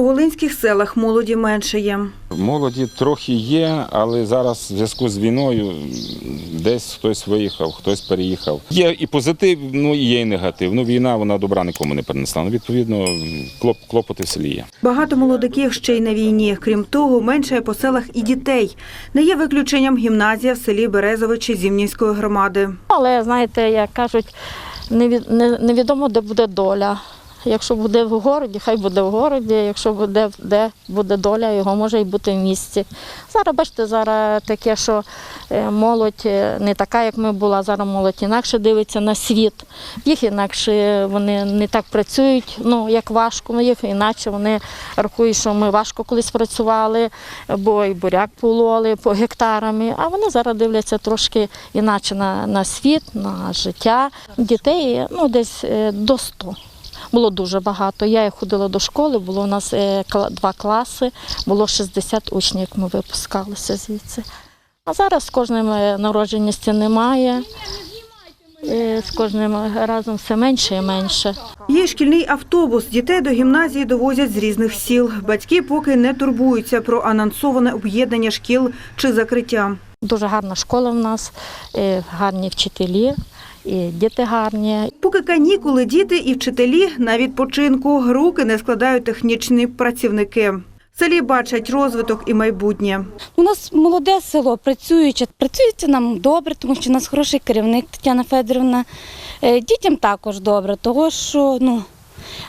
У Волинських селах молоді меншає. Молоді трохи є, але зараз в зв'язку з війною десь хтось виїхав, хтось переїхав. Є і позитив, ну і є і негатив. Ну війна вона добра нікому не принесла. Ну, відповідно, клоп, клопоти в селі є. Багато молодиків ще й на війні. Крім того, меншає по селах і дітей. Не є виключенням гімназія в селі Березовичі Зімнівської громади. Але знаєте, як кажуть, невідомо, де буде доля. Якщо буде в городі, хай буде в городі. Якщо буде де буде доля, його може і бути в місті. Зараз бачите, зараз таке, що е, молодь е, не така, як ми була. Зараз молодь інакше дивиться на світ. Їх інакше вони не так працюють, ну як важко, ну їх іначе вони рахують, що ми важко колись працювали, бо і буряк пололи по гектарами. А вони зараз дивляться трошки іначе на, на світ, на життя. Дітей ну десь е, до 100. Було дуже багато. Я ходила до школи, було у нас е, два класи, було 60 учнів, як ми випускалися звідси. А зараз кожним е, народженності немає. Е, З кожним разом все менше і менше. Є шкільний автобус. Дітей до гімназії довозять з різних сіл. Батьки поки не турбуються про анонсоване об'єднання шкіл чи закриття. Дуже гарна школа в нас, е, гарні вчителі, і діти гарні. Поки канікули, діти і вчителі на відпочинку руки не складають технічні працівники. В селі бачать розвиток і майбутнє. У нас молоде село, працююче. Працюється нам добре, тому що у нас хороший керівник Тетяна Федорівна. Е, Дітям також добре, тому що ну,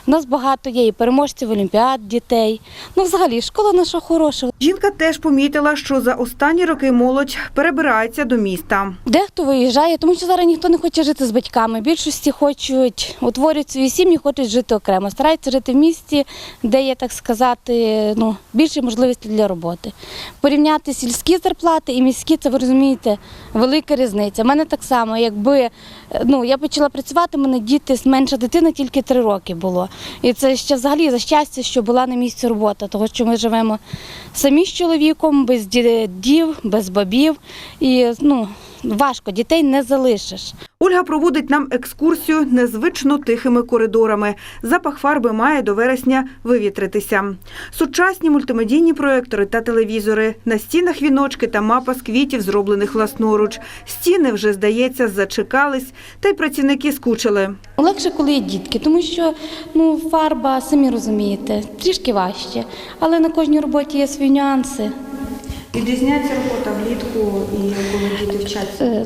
у нас багато є і переможців олімпіад дітей. Ну, взагалі, школа наша хороша. Жінка теж помітила, що за останні роки молодь перебирається до міста. Дехто виїжджає, тому що зараз ніхто не хоче жити з батьками. Більшості хочуть утворюють свої сім'ї, хочуть жити окремо. Стараються жити в місті, де є, так сказати, ну, більше можливості для роботи. Порівняти сільські зарплати і міські, це ви розумієте, велика різниця. У мене так само, якби е, ну, я почала працювати, у мене діти менша дитина тільки три роки було. І це ще взагалі за щастя, що була на місці робота, тому що ми живемо самі з чоловіком, без дідів, без бабів. І ну, важко, дітей не залишиш. Ольга проводить нам екскурсію незвично тихими коридорами. Запах фарби має до вересня вивітритися. Сучасні мультимедійні проектори та телевізори. На стінах віночки та мапа з квітів, зроблених власноруч. Стіни вже, здається, зачекались, та й працівники скучили. Легше, коли є дітки, тому що ну, фарба, самі розумієте, трішки важче. Але на кожній роботі є свої нюанси. Відрізняється робота влітку і коли діти вчаться.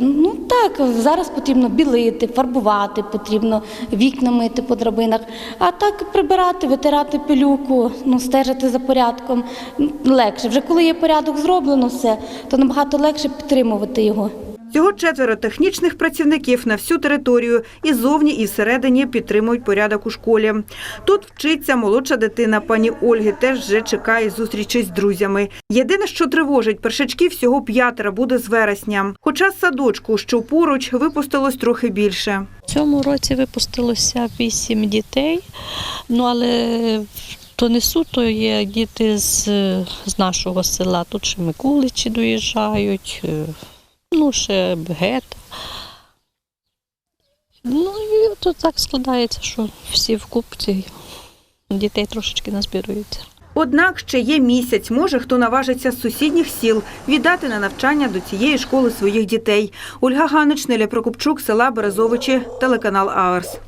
Так, зараз потрібно білити, фарбувати, потрібно вікна мити по драбинах. А так прибирати, витирати пилюку, ну, стежити за порядком легше. Вже коли є порядок зроблено все, то набагато легше підтримувати його. Всього четверо технічних працівників на всю територію і зовні, і всередині підтримують порядок у школі. Тут вчиться молодша дитина пані Ольги, теж вже чекає зустрічі з друзями. Єдине, що тривожить, першачків всього п'ятеро буде з вересня. Хоча садочку, що поруч, випустилось трохи більше. В цьому році випустилося вісім дітей, ну але то не суто є діти з, з нашого села. Тут ще Микуличі доїжджають, е, ну Бегета. Ну і тут так складається, що всі в купці дітей трошечки назбіруються. Однак ще є місяць. Може, хто наважиться з сусідніх сіл віддати на навчання до цієї школи своїх дітей. Ольга Ганич, Неля Прокопчук, села Березовичі, телеканал Аверс.